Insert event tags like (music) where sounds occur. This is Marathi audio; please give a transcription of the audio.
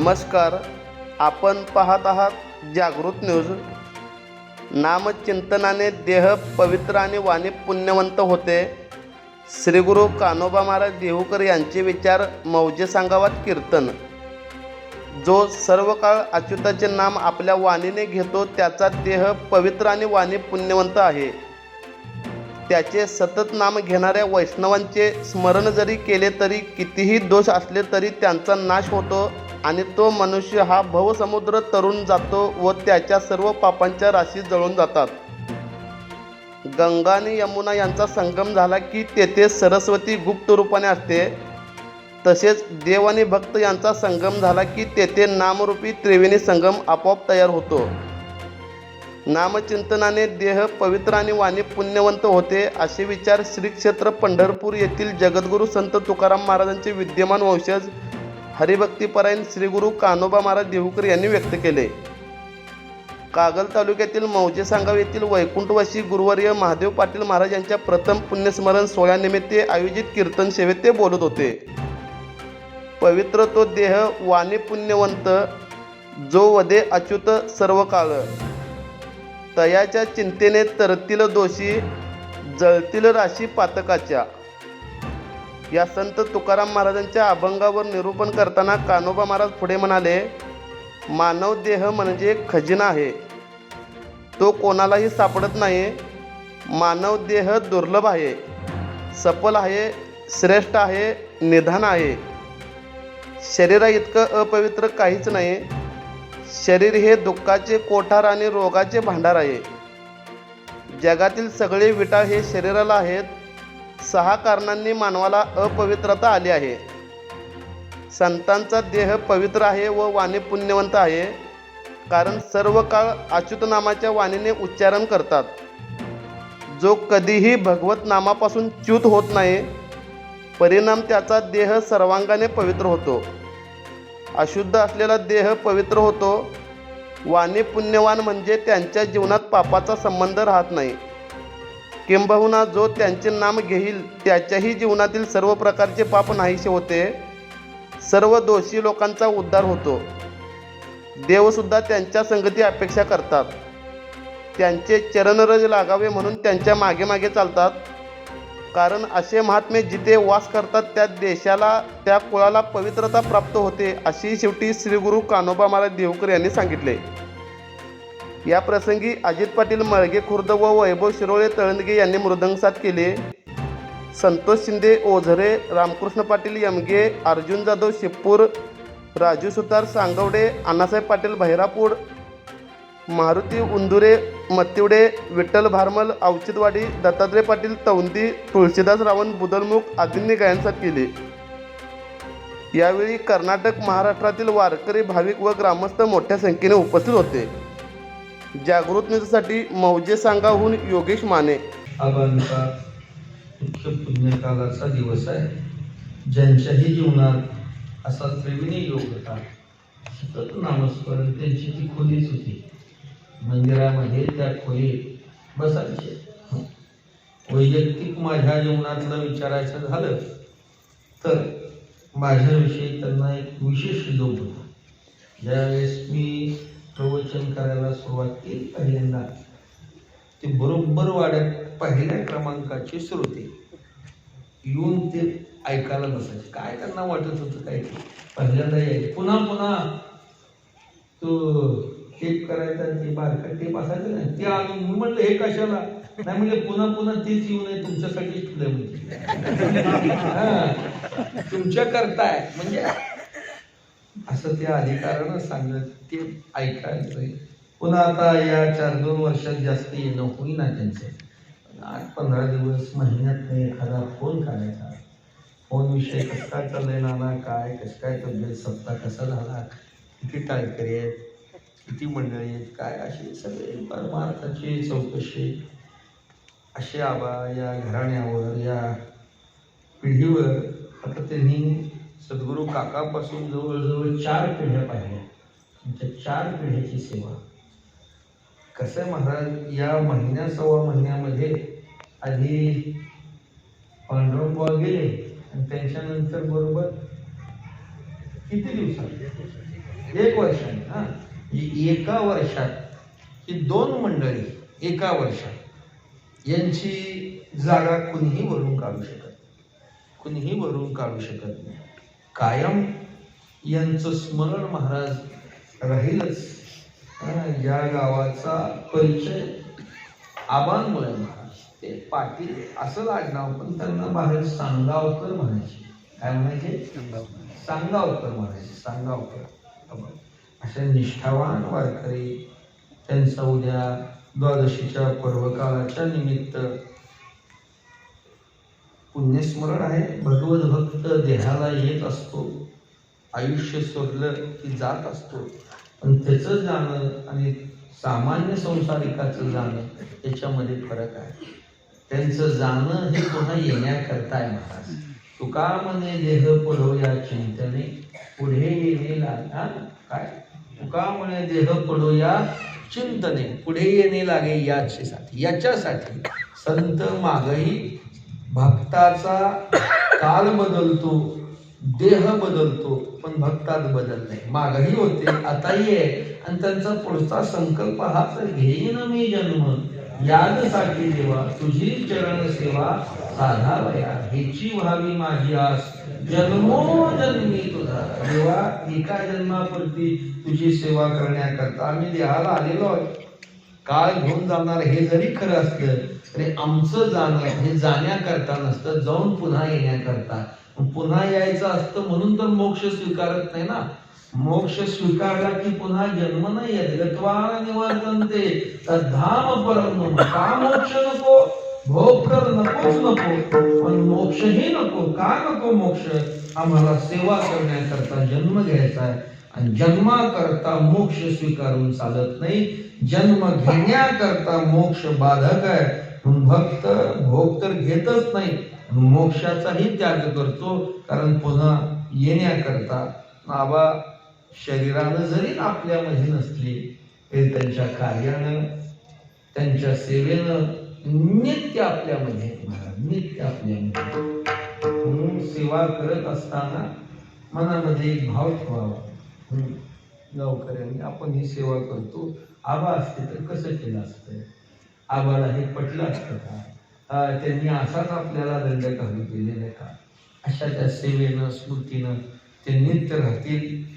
नमस्कार आपण पाहत आहात जागृत न्यूज. नामचिंतनाने देह पवित्र आणि वाणी पुण्यवंत होते. श्रीगुरु कानोबा महाराज देहूकर यांचे विचार मौजे सांगावात कीर्तन. जो सर्व काळ अच्युताचे नाम आपल्या वाणीने घेतो त्याचा देह पवित्र आणि वाणी पुण्यवंत आहे. त्याचे सतत नाम घेणाऱ्या वैष्णवांचे स्मरण जरी केले तरी कितीही दोष असले तरी त्यांचा नाश होतो. आणि तो मनुष्य हा भवसमुद्र तरुण जातो व त्याच्या सर्व पापांच्या राशी जळून जातात. गंगा आणि यमुना यांचा संगम झाला की तेथे सरस्वती गुप्त रूपाने असते. तसेच देव आणि भक्त यांचा संगम झाला की तेथे नामरूपी त्रिवेणी संगम आपोआप तयार होतो. नामचिंतनाने देह पवित्र आणि वाणी पुण्यवंत होते असे विचार श्री क्षेत्र पंढरपूर येथील जगद्गुरू संत तुकाराम महाराजांचे विद्यमान वंशज हरिभक्तीपरायण श्रीगुरु कानोबा महाराज देहूकर यांनी व्यक्त केले. कागल तालुक्यातील मौजे सांगाव येथील वैकुंठवासी गुरुवर्य महादेव पाटील महाराज यांच्या प्रथम पुण्यस्मरण सोहळ्यानिमित्त आयोजित कीर्तन सेवेत ते बोलत होते. पवित्र तो देह वाणी पुण्यवंत जो वदे अच्युत सर्व काळ तयाच्या चिंतेने तरतील दोषी जळतील राशी पातकाच्या. या संत तुकाराम महाराजांच्या अभंगावर निरूपण करताना कानोबा महाराज पुढे म्हणाले मानव देह म्हणजे खजिना आहे. तो कोणालाही सापडत नाही मानव देह दुर्लभ आहे. सफल आहे श्रेष्ठ आहे निधान आहे. शरीरा इतकं अपवित्र काहीच नाही शरीर हे दुःखाचे कोठार आणि रोगाचे भांडार आहे. जगातील सगळे विटा हे शरीराला आहेत. सहा कारणांनी मानवाला अपवित्रता आली आहे. संतांचा देह पवित्र आहे व वाणी पुण्यवंत आहे. कारण सर्व काळ अच्युत नामाच्या वाणीने उच्चारण करतात. जो कधीही भगवत नामापासून च्युत होत नाही परिणाम त्याचा देह सर्वांगाने पवित्र होतो. अशुद्ध असलेला देह पवित्र होतो. वाणी पुण्यवान म्हणजे त्यांच्या जीवनात पापाचा संबंध राहत नाही. किंबहुना जो त्यांचे नाम घेईल त्याच्याही जीवनातील सर्व प्रकारचे पाप नाहीसे होते. सर्व दोषी लोकांचा उद्धार होतो. देवसुद्धा त्यांच्या संगती अपेक्षा करतात. त्यांचे चरणरज लागावे म्हणून त्यांच्या मागे मागे चालतात. कारण असे महात्मे जिथे वास करतात त्या देशाला त्या कुळाला पवित्रता प्राप्त होते अशी शेवटी श्रीगुरु कानोबा महाराज देवकर यांनी सांगितले. या प्रसंगी अजित पाटील मळगे खुर्द व वैभव शिरोळे तळंदगे यांनी मृदंग साथ केले. संतोष शिंदे ओझरे रामकृष्ण पाटील यमगे अर्जुन जाधव शिपूर राजू सुतार सांगवडे अण्णासाहेब पाटील भैरापूर मारुती उंदुरे मतिवडे विठ्ठल भारमल औचितवाडी दत्तात्रय पाटील तौंदी तुळशीदास रावण बुदलमुख आदींनी गायनसात केले. यावेळी कर्नाटक महाराष्ट्रातील वारकरी भाविक व ग्रामस्थ मोठ्या संख्येने उपस्थित होते. जागृत न्यूजसाठी मौजे सांगाहून योगेश माने. आबांचा मुख्य पुण्यकालाचा दिवस आहे. ज्यांच्याही जीवनात असा त्रिविणी योग होता सतत नामस्मरण त्यांची ती खोलीच होती. मंदिरामध्ये त्या खोलीत बसायचे. वैयक्तिक माझ्या जीवनातलं विचारायचं झालं तर माझ्याविषयी त्यांना एक विशेष जोम होता. ज्यावेळेस मी प्रवचन करायला सुरुवात केली पहिल्यांदा. ते बरोबर वाड्यात पहिल्या क्रमांकाचे श्रोते. येऊन ते ऐकायला बसायचे. काय त्यांना वाटत होतं काय पहिल्यांदा यायचे. पुन्हा पुन्हा. तो टेप करायचा ते बारका टेप असायचं ना ते अजून मी म्हटलं हे कशाला? नाही म्हणजे पुन्हा पुन्हा तेच येऊ नये तुमच्यासाठीच ठेवलंय (laughs) म्हणजे तुमच्या करताय म्हणजे असं त्या अधिकारानं सांगत ते ऐकायचं पुन्हा आता या चार दोन वर्षात जास्त येणं होईना त्यांचं? आठ पंधरा दिवस महिन्यात एखादा फोन काढायचा. फोन विषय कसं काय चाललंय नाना? काय? कसं काय तब्येत? सप्ताह कसा झाला? किती टाळकरी आहेत? किती मंडळी आहेत? काय? असे सगळे परमार्थाची चौकशी. असे आबा या घराण्यावर या पिढीवर आता त्यांनी सद्गुरू काकापासून जवळजवळ चार पिढ्या पाहिल्या. त्या चार पिढ्याची सेवा. कसं आहे महाराज या महिन्या सव्वा महिन्यामध्ये आधी पांडुरंग गेले आणि त्यांच्यानंतर बरोबर किती दिवसात? एक वर्षाने हा? ही एका वर्षात ही दोन मंडळी एका वर्षात यांची जागा कुणीही भरून काढू शकत नाही. कुणीही भरून काढू शकत नाही. कायम यांचं स्मरण महाराज राहीलच. या गावाचा परिचय आबांमुळे महाराज. ते पाटील असं आडनाव पण त्यांना बाहेर सांगावकर म्हणायचे. काय म्हणायचे? सांगावकर म्हणायचे सांगावकर. आबा. अशा निष्ठावान वारकरी त्यांचा उद्या द्वादशीच्या पर्वकाळाच्या निमित्त पुण्यस्मरण आहे. भगवत भक्त देहाला येत असतो. आयुष्य सोडलं की जात असतो. पण त्याचं जाणं आणि सामान्य संसारिकाचं जाणं याच्यामध्ये फरक आहे. त्यांचं जाणं हे पुन्हा येण्याकरता आहे महाराज. तुका म्हणे देह पडोया चिंतने. पुढे येणे लाग- काय? तुका म्हणे देह पडोया चिंतने. पुढे येणे लागे याच्यासाठी. याच्यासाठी संत मागही भक्ताचा काल बदलतो देह बदलतो पण भक्तात बदल नाही. मागही होते आताही आहे. आणि त्यांचा पुढचा संकल्प हा तर घेईन मी जन्म. यादसाठी देवा तुझी चरण सेवा साधावया. हेची व्हावी माझी आस. जन्मोजन्मी तुझा. देवा एका जन्मापुरती तुझी सेवा करण्याकरता आम्ही देहाला आलेलो आहे काळ घेऊन जाणार हे जरी खरं असलं तरी आमचं जाणं हे जाण्याकरता नसतं जाऊन पुन्हा येण्याकरता. पुन्हा यायचं असतं म्हणून तर मोक्ष स्वीकारत नाही ना. मोक्ष स्वीकारला की पुन्हा जन्म नाही येत निवर्तनते. धाम परम का मोक्ष नको? भोगप्रद नकोच नको पण मोक्षही नको. का नको मोक्ष? आम्हाला सेवा करण्याकरता जन्म घ्यायचा आहे. आणि जन्माकरता मोक्ष स्वीकारून चालत नाही. जन्म घेण्याकरता मोक्ष बाधक आहे. म्हणून भक्त भोग तर घेतच नाही. मोक्षाचाही त्याग करतो. कारण पुन्हा येण्याकरता बाबा शरीरानं जरी आपल्यामध्ये नसली तरी त्यांच्या कार्यानं त्यांच्या सेवेनं नित्य आपल्यामध्ये नित्य आपल्यामध्ये. म्हणून सेवा करत असताना मनामध्ये एक भाव ठेवावा. गावकऱ्यांनी आपण ही सेवा करतो. आबा असते तर कसं केलं असतं? आबाला हे पटलं असतं का? त्यांनी असाच आपल्याला दंड घालू केलेला का? अशा त्या सेवेनं स्मृतीनं ते नित्य राहतील.